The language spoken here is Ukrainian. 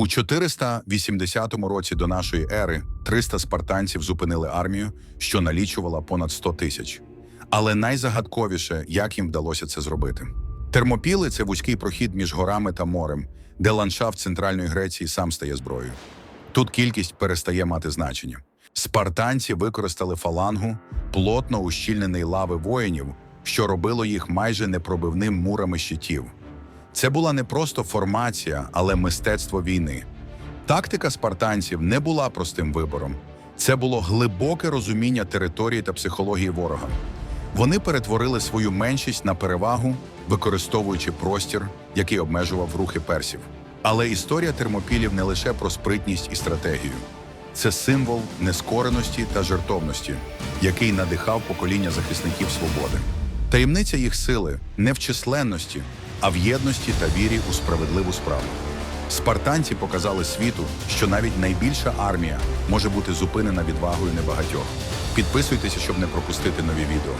У 480 році до нашої ери 300 спартанців зупинили армію, що налічувала понад 100 тисяч. Але найзагадковіше, як їм вдалося це зробити. Термопіли це вузький прохід між горами та морем, де ландшафт центральної Греції сам стає зброєю. Тут кількість перестає мати значення. Спартанці використали фалангу, плотно ущільнений лави воїнів, що робило їх майже непробивним мурами щитів. Це була не просто формація, але мистецтво війни. Тактика спартанців не була простим вибором. Це було глибоке розуміння території та психології ворога. Вони перетворили свою меншість на перевагу, використовуючи простір, який обмежував рухи персів. Але історія термопілів не лише про спритність і стратегію. Це символ нескореності та жертовності, який надихав покоління захисників свободи. Таємниця їх сили не в численності, а в єдності та вірі у справедливу справу. Спартанці показали світу, що навіть найбільша армія може бути зупинена відвагою небагатьох. Підписуйтеся, щоб не пропустити нові відео.